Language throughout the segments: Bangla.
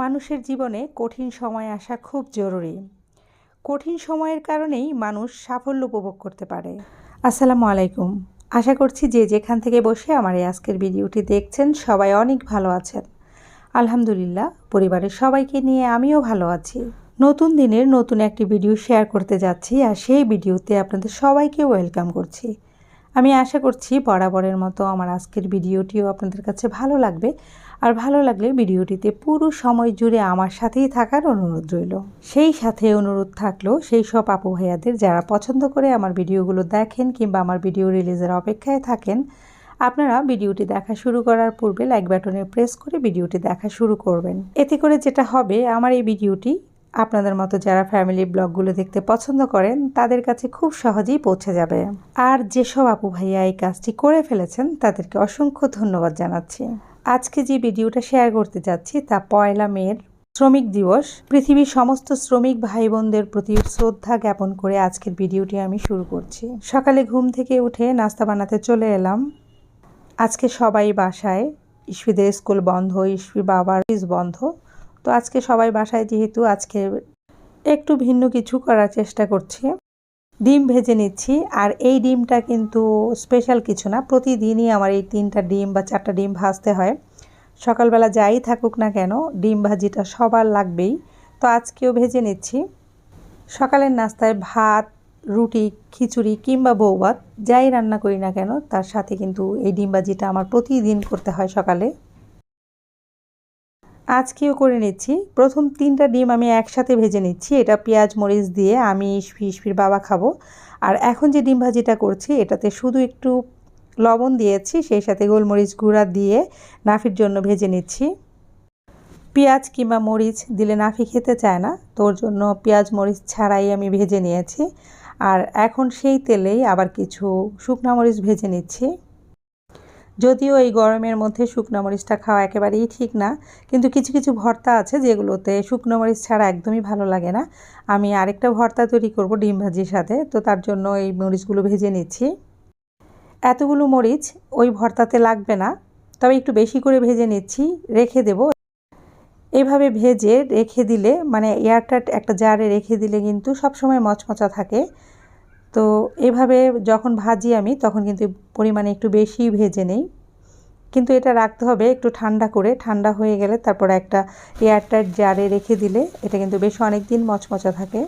মানুষের জীবনে কঠিন সময় আসা খুব জরুরি। কঠিন সময়ের কারণেই মানুষ সাফল্য উপভোগ করতে পারে। আসসালামু আলাইকুম। আশা করছি যে যেখান থেকে বসে আমার এই আজকের ভিডিওটি দেখছেন সবাই অনেক ভালো আছেন। আলহামদুলিল্লাহ, পরিবারের সবাইকে নিয়ে আমিও ভালো আছি। নতুন দিনের নতুন একটি ভিডিও শেয়ার করতে যাচ্ছি আর সেই ভিডিওতে আপনাদের সবাইকে ওয়েলকাম করছি। আমি আশা করছি বরাবরের মতো আমার আজকের ভিডিওটিও আপনাদের কাছে ভালো লাগবে। আর ভালো লাগলে ভিডিওটিতে পুরো সময় জুড়ে আমার সাথেই থাকার অনুরোধ রইল। সেই সাথে অনুরোধ থাকল, সেই সব আপু ভাইয়াদের যারা পছন্দ করে আমার ভিডিওগুলো দেখেন কিংবা আমার ভিডিও রিলিজের অপেক্ষায় থাকেন, আপনারা ভিডিওটি দেখা শুরু করার পূর্বে লাইক বাটনে প্রেস করে ভিডিওটি দেখা শুরু করবেন। এতে করে যেটা হবে, আমার এই ভিডিওটি আপনাদের মতো যারা ফ্যামিলি ব্লগগুলো দেখতে পছন্দ করেন, তাদের কাছে খুব সহজেই পৌঁছে যাবে। আর যেসব আপু ভাইয়া এই কাজটি করে ফেলেছেন, তাদেরকে অসংখ্য ধন্যবাদ জানাচ্ছি। আজকে যে ভিডিওটা শেয়ার করতে যাচ্ছি, তা পয়লা মেয়ের শ্রমিক দিবস। পৃথিবীর সমস্ত শ্রমিক ভাই বোনদের প্রতি শ্রদ্ধা জ্ঞাপন করে আজকের ভিডিওটি আমি শুরু করছি। সকালে ঘুম থেকে উঠে নাস্তা বানাতে চলে এলাম। আজকে সবাই বাসায়। ইস্পিদের স্কুল বন্ধ ইস্পির বাবার বন্ধ। তো আজকে সবাই বাসায় যেহেতু আজকে একটু ভিন্ন কিছু করার চেষ্টা করছি। ডিম ভেজে নিচ্ছি আর এই ডিমটা কিন্তু স্পেশাল কিছু না। প্রতিদিনই আমার এই তিনটা ডিম বা চারটা ডিম ভাজতে হয়। সকালবেলা যাই থাকুক না কেন, ডিম ভাজিটা সবার লাগবেই। তো আজকেও ভেজে নিচ্ছি। সকালের নাস্তায় ভাত, রুটি, খিচুড়ি কিংবা বৌভাত, যাই রান্না করি না কেন, তার সাথে কিন্তু এই ডিম ভাজিটা আমার প্রতিদিন করতে হয় সকালে। আজকেও করে নিচ্ছি। প্রথম তিনটা ডিম আমি একসাথে ভেজে নিচ্ছি। এটা পেঁয়াজ, মরিচ দিয়ে আমি ইস্পির বাবা খাব। আর এখন যে ডিম ভাজিটা করছি, এটাতে শুধু একটু লবণ দিয়েছি, সেই সাথে গোলমরিচ গুঁড়া দিয়ে নাফির জন্য ভেজে নিচ্ছি। পেঁয়াজ কিংবা মরিচ দিলে নাফি খেতে চায় না তোর জন্য পেঁয়াজ, মরিচ ছাড়াই আমি ভেজে নিয়েছি। আর এখন সেই তেলেই আবার কিছু শুকনা মরিচ ভেজে নিচ্ছি। যদিও এই গরমের মধ্যে শুকনো মরিচটা খাওয়া একেবারেই ঠিক না, কিন্তু কিছু কিছু ভর্তা আছে যেগুলোতে শুকনো মরিচ ছাড়া একদমই ভালো লাগে না। আমি আরেকটা ভর্তা তৈরি করব ডিম ভাজির সাথে, তো তার জন্য এই মরিচগুলো ভেজে নিচ্ছি। এতগুলো মরিচ ওই ভর্তাতে লাগবে না, তবে একটু বেশি করে ভেজে নিচ্ছি, রেখে দেব। এভাবে ভেজে রেখে দিলে মানে এয়ারটাইট একটা জারে রেখে দিলে কিন্তু সবসময় মচমচা থাকে। তো এভাবে যখন ভাজি আমি, তখন কিন্তু পরিমাণে একটু বেশি ভেজে নেই। কিন্তু এটা রাখতে হবে একটু ঠান্ডা করে। ঠান্ডা হয়ে গেলে তারপর একটা এয়ারটাইট জারে রেখে দিলে এটা কিন্তু বেশ অনেক দিন মচমচা থাকে।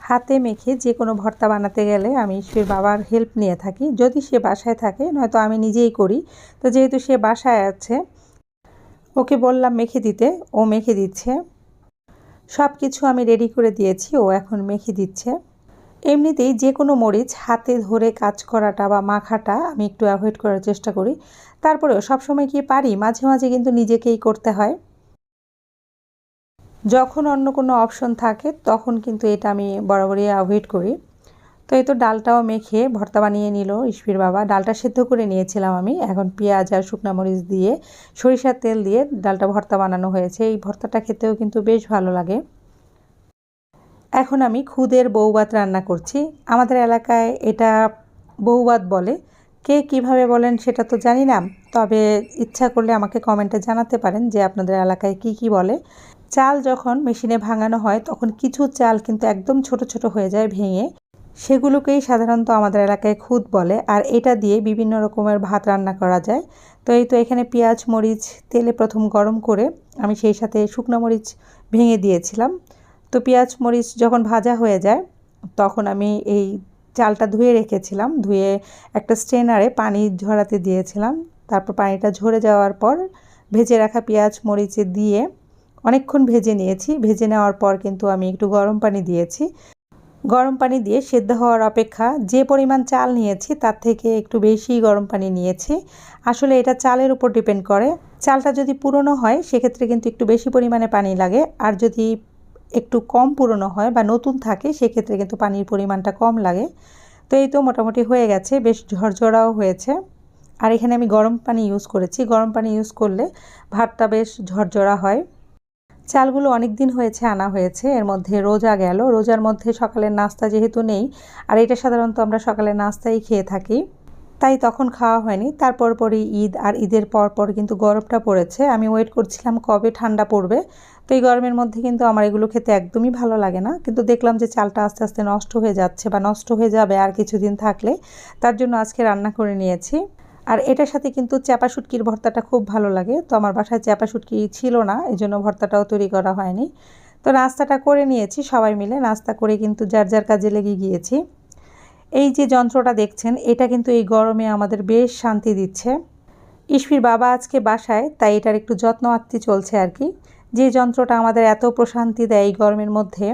হাতে মেখে যে কোনো ভর্তা বানাতে গেলে আমি সে বাবার হেল্প নিয়ে থাকি। যদি সে বাসায় থাকে, নয়তো আমি নিজেই করি। তো যেহেতু সে বাসায় আছে, ওকে বললাম মেখে দিতে। ও মেখে দিচ্ছে। সব কিছু আমি রেডি করে দিয়েছি। ও এখন মেখে দিচ্ছে। এমনিতেই যে কোনো মরিচ হাতে ধরে কাজ করাটা বা মাখাটা আমি একটু অ্যাভয়েড করার চেষ্টা করি। তারপরেও সবসময় কি পারি? মাঝে মাঝে কিন্তু নিজেকেই করতে হয়। যখন অন্য কোনো অপশন থাকে, তখন কিন্তু এটা আমি বরাবরই অ্যাভয়েড করি। তো এই তো ডালটাও মেখে ভর্তা বানিয়ে নিল ইস্পির বাবা। ডালটা সেদ্ধ করে নিয়েছিলাম আমি। এখন পেঁয়াজ আর শুকনা মরিচ দিয়ে সরিষার তেল দিয়ে ডালটা ভর্তা বানানো হয়েছে। এই ভর্তাটা খেতেও কিন্তু বেশ ভালো লাগে। এখন আমি খুদের বৌবাত রান্না করছি। আমাদের এলাকায় এটা বৌবাত বলে। কে কীভাবে বলেন সেটা তো জানি না, তবে ইচ্ছা করলে আমাকে কমেন্টে জানাতে পারেন যে আপনাদের এলাকায় কি কি বলে। চাল যখন মেশিনে ভাঙানো হয়, তখন কিছু চাল কিন্তু একদম ছোট ছোট হয়ে যায় ভেঙে। সেগুলোকেই সাধারণত আমাদের এলাকায় খুদ বলে, আর এটা দিয়ে বিভিন্ন রকমের ভাত রান্না করা যায়। তো এই তো এখানে পেঁয়াজ, মরিচ, তেলে প্রথম গরম করে আমি সেই সাথে শুকনো মরিচ ভেঙে দিয়েছিলাম। তো পেঁয়াজ, মরিচ যখন ভাজা হয়ে যায়, তখন আমি এই চালটা ধুয়ে রেখেছিলাম। ধুয়ে একটা স্ট্রেনারে পানি ঝরাতে দিয়েছিলাম। তারপর পানিটা ঝরে যাওয়ার পর ভেজে রাখা পেঁয়াজ, মরিচে দিয়ে অনেকক্ষণ ভেজে নিয়েছি। ভেজে নেওয়ার পর কিন্তু আমি একটু গরম পানি দিয়েছি। গরম পানি দিয়ে সেদ্ধ হওয়ার অপেক্ষা যে পরিমাণ চাল নিয়েছি, তার থেকে একটু বেশি গরম পানি নিয়েছি। আসলে এটা চালের উপর ডিপেন্ড করে। চালটা যদি পুরনো হয়, সেক্ষেত্রে কিন্তু একটু বেশি পরিমাণে পানি লাগে। আর যদি একটু কম পুরনো হয় বা নতুন থাকে, সেক্ষেত্রে কিন্তু পানির পরিমাণটা কম লাগে। তো এই তো মোটামুটি হয়ে গেছে, বেশ ঝরঝরাও হয়েছে। আর এখানে আমি গরম পানি ইউজ করেছি। গরম পানি ইউজ করলে ভাতটা বেশ ঝরঝরা হয়। চালগুলো অনেক দিন হয়েছে, আনা হয়েছে। এর মধ্যে রোজা গেল। রোজার মধ্যে সকালের নাস্তা যেহেতু নেই, আর এটা সাধারণত আমরা সকালের নাস্তাই খেয়ে থাকি। তাই তখন খাওয়া হয়নি। তারপর পরে ঈদ আর ঈদের পর পর কিন্তু গরমটা পড়েছে। আমি ওয়েট করছিলাম কবে ঠান্ডা পড়বে। তো এই গরমের মধ্যে কিন্তু আমার এগুলো খেতে একদমই ভালো লাগে না। কিন্তু দেখলাম যে চালটা আস্তে আস্তে নষ্ট হয়ে যাচ্ছে বা নষ্ট হয়ে যাবে আর কিছুদিন থাকলে। তার জন্য আজকে রান্না করে নিয়েছি। আর এটার সাথে কিন্তু চাপা শুটকির ভর্তাটা খুব ভালো লাগে। তো আমার বাসায় চাপা শুটকি ছিল না এই জন্য ভর্তাটাও তৈরি করা হয়নি। তো নাস্তাটা করে নিয়েছি সবাই মিলে। নাস্তা করে কিন্তু যার যার কাজে লেগে গিয়েছি। এই যে যন্ত্রটা দেখছেন, এটা কিন্তু এই গরমে আমাদের বেশ শান্তি দিচ্ছে। ইস্পির বাবা আজকে বাসায়, তাই এটার একটু যত্ন আত্মি চলছে আর কি। যে যন্ত্রটা আমাদের এত প্রশান্তি দেয় এই গরমের মধ্যে,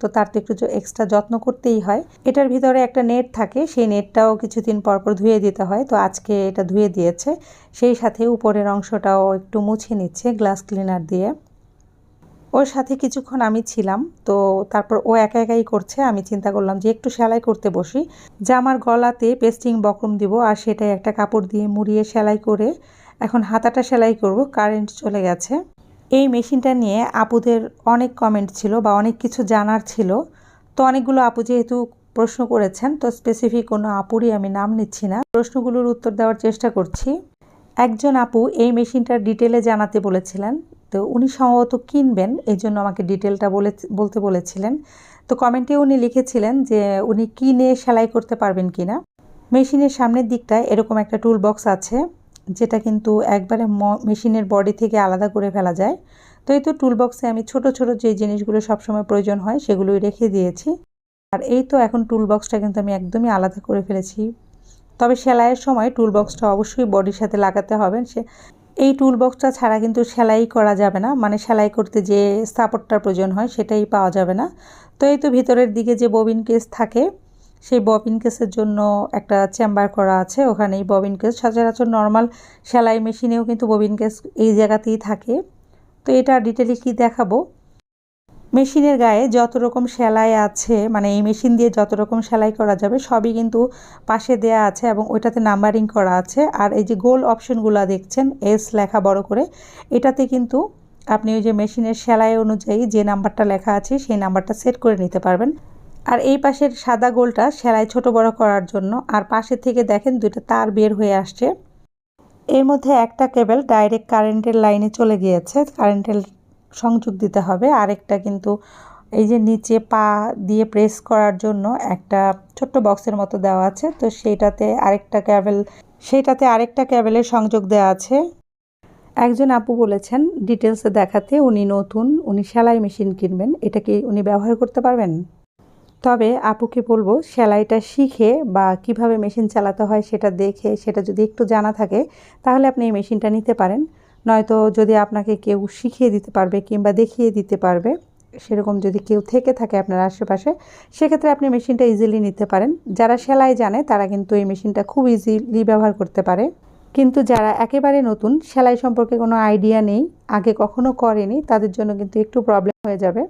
তো তার তো একটু এক্সট্রা যত্ন করতেই হয়। এটার ভিতরে একটা নেট থাকে, সেই নেটটাও কিছুদিন পরপর ধুয়ে দিতে হয়, তো আজকে এটা ধুয়ে দিয়েছে। সেই সাথে উপরের অংশটাও একটু মুছে নিচ্ছে গ্লাস ক্লিনার দিয়ে। ওর সাথে কিছুক্ষণ আমি ছিলাম, তো তারপর ও একা একাই করছে, আমি চিন্তা করলাম যে একটু সেলাই করতে বসি। জামার গলাতে পেস্টিং বকম দিব আর সেটাই একটা কাপড় দিয়ে মুড়িয়ে সেলাই করে এখন হাতাটা সেলাই করব কারেন্ট চলে গেছে। এই মেশিনটা নিয়ে আপুদের অনেক কমেন্ট ছিল বা অনেক কিছু জানার ছিল। তো অনেকগুলো আপু যেহেতু প্রশ্ন করেছেন, তো স্পেসিফিক কোনো আপুরই আমি নাম নিচ্ছি না। প্রশ্নগুলোর উত্তর দেওয়ার চেষ্টা করছি। একজন আপু এই মেশিনটার ডিটেলে জানাতে বলেছিলেন তো উনি সম্ভবত কিনবেন এই জন্য আমাকে ডিটেলটা বলে বলতে বলেছিলেন। তো কমেন্টে উনি লিখেছিলেন যে উনি কিনে সেলাই করতে পারবেন কি না মেশিনের সামনের দিকটায় এরকম একটা টুল বক্স আছে, যেটা কিন্তু একবারে মেশিনের বডি থেকে আলাদা করে ফেলা যায়। তো এই তো টুল বক্সে আমি ছোট ছোট যে জিনিসগুলো সবসময় প্রয়োজন হয় সেগুলোই রেখে দিয়েছি। আর এই তো এখন টুল বক্সটা কিন্তু আমি একদমই আলাদা করে ফেলেছি। তবে সেলাইয়ের সময় টুল বক্সটা অবশ্যই বডির সাথে লাগাতে হবে। সে এই টুল বক্সটা ছাড়া কিন্তু সেলাই করা যাবে না। মানে সেলাই করতে যে সাপোর্টটার প্রয়োজন হয়, সেটাই পাওয়া যাবে না। তো এই তো ভিতরের দিকে যে ববিন কেস থাকে, সেই ববিন কেসের জন্য একটা চেম্বার করা আছে। ওখানে এই ববিন কেস সচরাচর নর্মাল সেলাই মেশিনেও কিন্তু ববিন কেস এই জায়গাতেই থাকে। তো এটা ডিটেলি কি দেখাবো? মেশিনের গায়ে যত রকম সেলাই আছে মানে এই মেশিন দিয়ে যত রকম সেলাই করা যাবে, সবই কিন্তু পাশে দেয়া আছে এবং ওইটাতে নাম্বারিং করা আছে। আর এই যে গোল অপশনগুলো দেখছেন এস লেখা বড় করে, এটাতে কিন্তু আপনি ওই যে মেশিনের সেলাই অনুযায়ী যে নাম্বারটা লেখা আছে, সেই নাম্বারটা সেট করে নিতে পারবেন। আর এই পাশের সাদা গোলটা সেলাই ছোট বড় করার জন্য, আর পাশে থেকে দেখেন দুইটা তার বের হয়ে আসছে। এর মধ্যে একটা কেবল ডাইরেক্ট কারেন্টের লাইনে চলে গিয়েছে। কারেন্টের সংযোগ দিতে হবে। আরেকটা কিন্তু এই যে নিচে পা দিয়ে প্রেস করার জন্য একটা ছোট্ট বক্সের মতো দেওয়া আছে। তো সেইটাতে আরেকটা ক্যাবেল সেইটাতে আরেকটা ক্যাবেলের সংযোগ দেওয়া আছে। একজন আপু বলেছেন ডিটেলসে দেখাতে উনি নতুন, উনি সেলাই মেশিন কিনবেন। এটা কি উনি ব্যবহার করতে পারবেন? তবে আপুকে বলব, সেলাইটা শিখে বা কীভাবে মেশিন চালাতে হয় সেটা দেখে, সেটা যদি একটু জানা থাকে, তাহলে আপনি এই মেশিনটা নিতে পারেন। নয়তো যদি আপনাকে কেউ শিখিয়ে দিতে পারবে কিংবা দেখিয়ে দিতে পারবে, সেরকম যদি কেউ থেকে থাকে আপনার আশেপাশে, সেক্ষেত্রে আপনি মেশিনটা ইজিলি নিতে পারেন। যারা সেলাই জানে, তারা কিন্তু এই মেশিনটা খুব ইজিলি ব্যবহার করতে পারে। কিন্তু যারা একেবারে নতুন, সেলাই সম্পর্কে কোনো আইডিয়া নেই, আগে কখনো করেনি, তাদের জন্য কিন্তু একটু প্রবলেম হয়ে যাবে।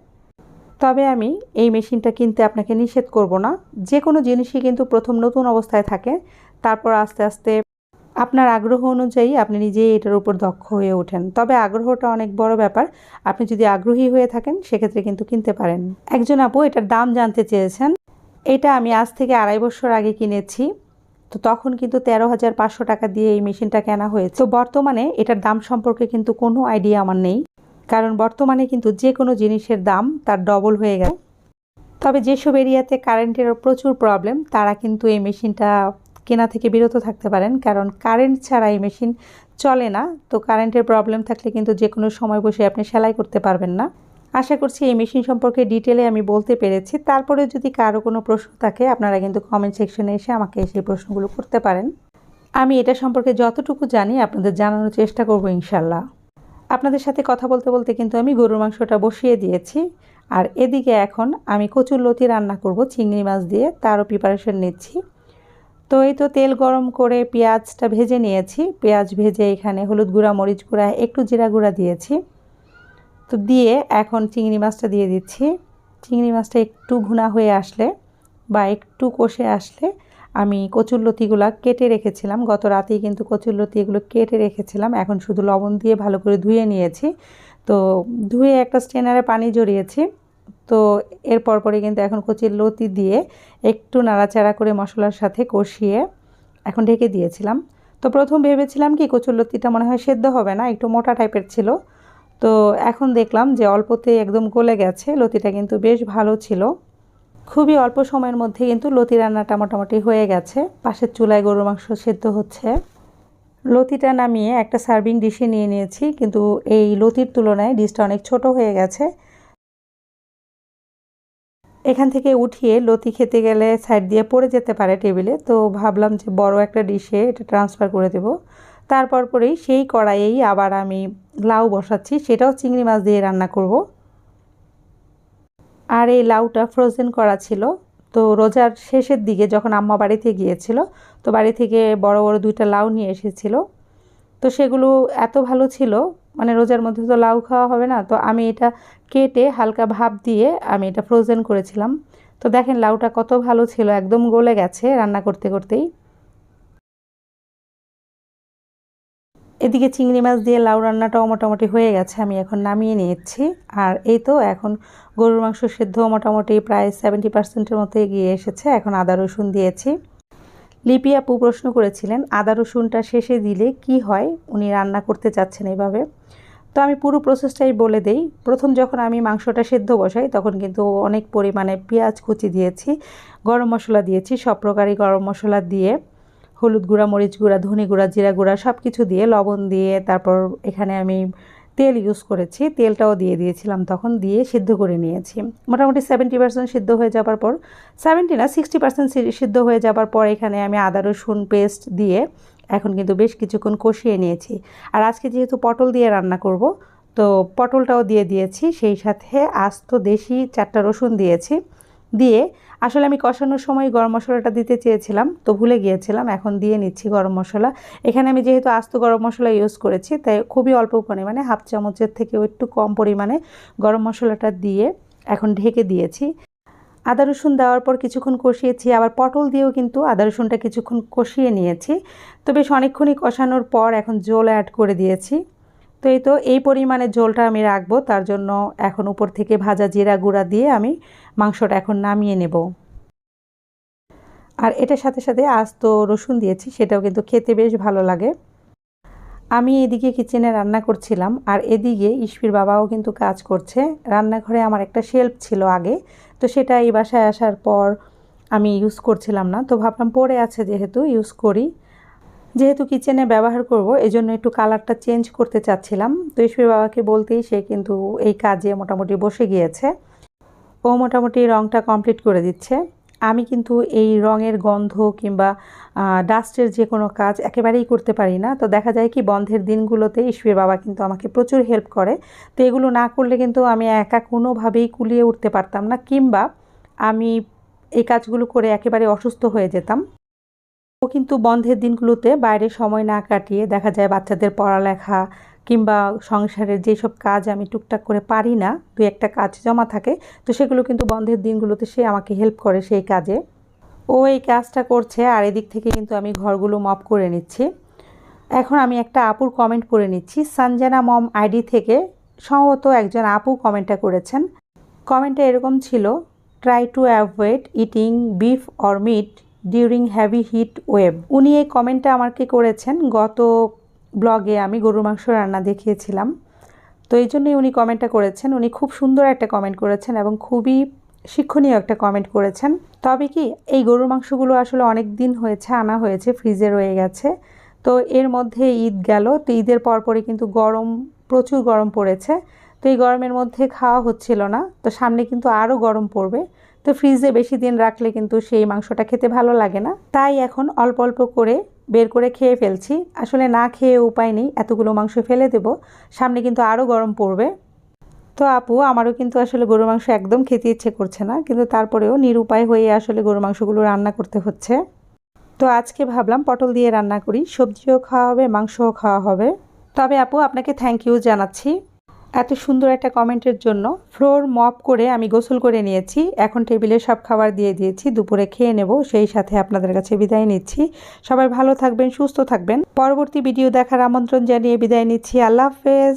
তবে আমি এই মেশিনটা কিনতে আপনাকে নিষেধ করব না। যে কোনো জিনিসই কিন্তু প্রথম নতুন অবস্থায় থাকে, তারপর আস্তে আস্তে আপনার আগ্রহ অনুযায়ী আপনি নিজেই এটার উপর দক্ষ হয়ে ওঠেন। তবে আগ্রহটা অনেক বড় ব্যাপার। আপনি যদি আগ্রহী হয়ে থাকেন, সেক্ষেত্রে কিন্তু কিনতে পারেন। একজন আপু এটার দাম জানতে চেয়েছেন। এটা আমি আজ থেকে আড়াই বছর আগে কিনেছি। তো তখন কিন্তু তেরো হাজার পাঁচশো টাকা দিয়ে এই মেশিনটা কেনা হয়েছে। তো বর্তমানে এটার দাম সম্পর্কে কিন্তু কোনো আইডিয়া আমার নেই। কারণ বর্তমানে কিন্তু যে কোনো জিনিসের দাম তার ডবল হয়ে গেছে। তবে যেসব এরিয়াতে কারেন্টের প্রচুর প্রবলেম, তারা কিন্তু এই মেশিনটা কেনা থেকে বিরত থাকতে পারেন, কারণ কারেন্ট ছাড়া এই মেশিন চলে না। তো কারেন্টের প্রবলেম থাকলে কিন্তু যে কোনো সময় বসে আপনি সেলাই করতে পারবেন না। আশা করছি এই মেশিন সম্পর্কে ডিটেলে আমি বলতে পেরেছি। তারপরে যদি কারও কোনো প্রশ্ন থাকে, আপনারা কিন্তু কমেন্ট সেকশনে এসে আমাকে সেই প্রশ্নগুলো করতে পারেন। আমি এটা সম্পর্কে যতটুকু জানি, আপনাদের জানানোর চেষ্টা করব ইনশাল্লাহ আপনাদের সাথে কথা বলতে বলতে কিন্তু আমি গরুর মাংসটা বসিয়ে দিয়েছি। আর এদিকে এখন আমি কচুর লতি রান্না করব, চিংড়ি মাছ দিয়ে, তারও প্রিপারেশন নিচ্ছি। তো এই তো তেল গরম করে পেঁয়াজটা ভেজে নিয়েছি। পেঁয়াজ ভেজে এখানে হলুদ গুঁড়া, মরিচ গুঁড়া, একটু জিরা গুঁড়া দিয়েছি। তো দিয়ে এখন চিংড়ি মাছটা দিয়ে দিচ্ছি। চিংড়ি মাছটা একটু ভুনা হয়ে আসলে বা একটু কষে আসলে আমি কচুরলতিগুলো কেটে রেখেছিলাম। গত রাতেই কিন্তু কচুরলতি এগুলো কেটে রেখেছিলাম। এখন শুধু লবণ দিয়ে ভালো করে ধুয়ে নিয়েছি। তো ধুয়ে একটা স্টেনারে পানি জড়িয়েছি। তো এরপর পরে কিন্তু এখন কচির লতি দিয়ে একটু নাড়াচাড়া করে মশলার সাথে কষিয়ে এখন ঢেকে দিয়েছিলাম। তো প্রথম ভেবেছিলাম কি কচুর লতিটা মনে হয় সেদ্ধ হবে না, একটু মোটা টাইপের ছিল। তো এখন দেখলাম যে অল্পতে একদম গলে গেছে, লতিটা কিন্তু বেশ ভালো ছিল। খুবই অল্প সময়ের মধ্যে কিন্তু লতি রান্নাটা মোটামুটি হয়ে গেছে। পাশের চুলায় গরুর মাংস সেদ্ধ হচ্ছে। লতিটা নামিয়ে একটা সার্ভিং ডিশে নিয়ে নিয়েছি, কিন্তু এই লতির তুলনায় ডিশটা অনেক ছোট হয়ে গেছে। এখান থেকে উঠিয়ে লতি খেতে গেলে সাইড দিয়ে পড়ে যেতে পারে টেবিলে তো ভাবলাম যে বড় একটা ডিশে এটা ট্রান্সফার করে দেব। তারপর পরেই সেই কড়াইয়েই আবার আমি লাউ বসাচ্ছি, সেটাও চিংড়ি মাছ দিয়ে রান্না করব। আর এই লাউটা ফ্রোজেন করা ছিল। তো রোজার শেষের দিকে যখন আম্মা বাড়িতে গিয়েছিল, তো বাড়ি থেকে বড় বড় দুইটা লাউ নিয়ে এসেছিল। তো সেগুলো এত ভালো ছিল মানে রোজার মধ্যে তো লাউ খাওয়া হবে না, তো আমি এটা কেটে হালকা ভাপ দিয়ে আমি এটা ফ্রোজেন করেছিলাম। তো দেখেন লাউটা কত ভালো ছিল, একদম গলে গেছে রান্না করতে করতেই। এদিকে চিংড়ি মাছ দিয়ে লাউ রান্নাটাও মোটামুটি হয়ে গেছে, আমি এখন নামিয়ে নিয়েছি। আর এই তো এখন গরুর মাংস সেদ্ধ মোটামুটি প্রায় সেভেন্টি পার্সেন্টের মতো এগিয়ে এসেছে, এখন আদা রসুন দিয়েছি। লিপি আপু প্রশ্ন করেছিলেন, আদা রসুনটা শেষে দিলে কি হয়? উনি রান্না করতে চাচ্ছেন এভাবে। তো আমি পুরো প্রসেসটাই বলে দেই। প্রথম যখন আমি মাংসটা সেদ্ধ বসাই, তখন কিন্তু অনেক পরিমাণে পেঁয়াজ কুচি দিয়েছি, গরম মশলা দিয়েছি, সব প্রকারই গরম মশলা দিয়ে। হলুদ গুঁড়া, মরিচ গুঁড়া, ধনে গুঁড়া, জিরা গুঁড়া সব কিছু দিয়ে, লবণ দিয়ে, তারপর এখানে আমি তেল ইউজ করেছি, তেলটাও দিয়ে দিয়েছিলাম, তখন দিয়ে সিদ্ধ করে নিয়েছি। মোটামুটি সেভেন্টি পার্সেন্ট সিদ্ধ হয়ে যাবার পর সেভেন্টি না সিক্সটি পার্সেন্ট সিদ্ধ হয়ে যাবার পর এখানে আমি আদা, রসুন পেস্ট দিয়ে এখন কিন্তু বেশ কিছুক্ষণ কষিয়ে নিয়েছি। আর আজকে যেহেতু পটল দিয়ে রান্না করব, তো পটলটাও দিয়ে দিয়েছি, সেই সাথে আস্ত দেশি চারটা রসুন দিয়েছি। দিয়ে আসলে আমি কষানোর সময় গরম মশলাটা দিতে চেয়েছিলাম, তো ভুলে গিয়েছিলাম, এখন দিয়ে নিচ্ছি গরম মশলা। এখানে আমি যেহেতু আস্ত গরম মশলা ইউজ করেছি, তাই খুবই অল্প পরিমাণে, হাফ চামচের থেকেও একটু কম পরিমাণে গরম মশলাটা দিয়ে এখন ঢেকে দিয়েছি। আদা রসুন দেওয়ার পর কিছুক্ষণ কষিয়েছি, আবার পটল দিয়েও কিন্তু আদা রসুনটা কিছুক্ষণ কষিয়ে নিয়েছি। তো বেশ অনেকক্ষণই কষানোর পর এখন জল অ্যাড করে দিয়েছি। তো এই তো এই পরিমাণে ঝোলটা আমি রাখব, তার জন্য এখন উপর থেকে ভাজা জিরা গুঁড়া দিয়ে আমি মাংসটা এখন নামিয়ে নেব। আর এটার সাথে সাথে আজ তো রসুন দিয়েছি, সেটাও কিন্তু খেতে বেশ ভালো লাগে। আমি এদিকে কিচেনে রান্না করছিলাম, আর এদিকে ইস্পির বাবাও কিন্তু কাজ করছে। রান্নাঘরে আমার একটা শেল্ফ ছিল আগে, তো সেটা এই বাসায় আসার পর আমি ইউজ করছিলাম না, তো ভাবলাম পরে আছে যেহেতু, ইউজ করি। যেহেতু কিচেনে ব্যবহার করব, এজন্য একটু কালারটা চেঞ্জ করতে চাচ্ছিলাম। তো ইস্পির বাবাকে বলতেই সে কিন্তু এই কাজে মোটামুটি বসে গিয়েছে ও মোটামুটি রঙটা কমপ্লিট করে দিচ্ছে। আমি কিন্তু এই রঙের গন্ধ কিংবা ডাস্টের যে কোনো কাজ একেবারেই করতে পারি না। তো দেখা যায় কি বন্ধের দিনগুলোতে ঈশ্বরের বাবা কিন্তু আমাকে প্রচুর হেল্প করে। তো এগুলো না করলে কিন্তু আমি একা কোনোভাবেই কুলিয়ে উঠতে পারতাম না কিংবা আমি এই কাজগুলো করে একেবারে অসুস্থ হয়ে যেতাম। ও কিন্তু বন্ধের দিনগুলোতে বাইরে সময় না কাটিয়ে দেখা যায় বাচ্চাদের পড়ালেখা কিংবা সংসারের যেসব কাজ আমি টুকটাক করে পারি না দু একটা কাজ জমা থাকে, তো সেগুলো কিন্তু বন্ধের দিনগুলোতে সে আমাকে হেল্প করে সেই কাজে। ও এই কাজটা করছে আর এদিক থেকে কিন্তু আমি ঘরগুলো মপ করে নিচ্ছি। এখন আমি একটা আপুর কমেন্ট করে নিচ্ছি। সানজানা মম আইডি থেকে সম্ভবত একজন আপু কমেন্টটা করেছেন। কমেন্টটা এরকম ছিল try to avoid eating beef or meat during heavy heat wave উনি এই কমেন্টটা আমাকে করেছেন। গত ব্লগে আমি গরুর মাংস রান্না দেখিয়েছিলাম। তো এই জন্যই উনি কমেন্টটা করেছেন। উনি খুব সুন্দর একটা কমেন্ট করেছেন এবং খুবই শিক্ষণীয় একটা কমেন্ট করেছেন। তবে কি, এই গরুর মাংসগুলো আসলে অনেক দিন হয়েছে, আনা হয়েছে ফ্রিজে রয়ে গেছে। তো এর মধ্যে ঈদ গেল। তো ঈদের পরপরই কিন্তু গরম, প্রচুর গরম পড়েছে। তো এই গরমের মধ্যে খাওয়া হচ্ছিল না। তো সামনে কিন্তু আরও গরম পড়বে। তো ফ্রিজে বেশি দিন রাখলে কিন্তু সেই মাংসটা খেতে ভালো লাগে না। তাই এখন অল্প অল্প করে বের করে খেয়ে ফেলছি। আসলে না খেয়ে উপায় নেই, এতগুলো মাংস ফেলে দেব। সামনে কিন্তু আরও গরম পড়বে। তো আপু, আমারও কিন্তু আসলে গরু মাংস একদম খেতে ইচ্ছে করছে না, কিন্তু তারপরেও নিরুপায় হয়ে আসলে গরু মাংসগুলো রান্না করতে হচ্ছে। তো আজকে ভাবলাম পটল দিয়ে রান্না করি। সবজিও খাওয়া হবে, মাংসও খাওয়া হবে। তবে আপু, আপনাকে থ্যাংক ইউ জানাচ্ছি। এত সুন্দর একটা কমেন্টের জন্য। ফ্লোর মপ করে আমি গোসল করে নিয়েছি। এখন টেবিলে সব খাবার দিয়ে দিয়েছি। দুপুরে খেয়ে নেব, সেই সাথে আপনাদের কাছে বিদায় নিচ্ছি। সবাই ভালো থাকবেন, সুস্থ থাকবেন। পরবর্তী ভিডিও দেখার আমন্ত্রণ জানিয়ে বিদায় নিচ্ছি। আল্লাহ হাফেজ।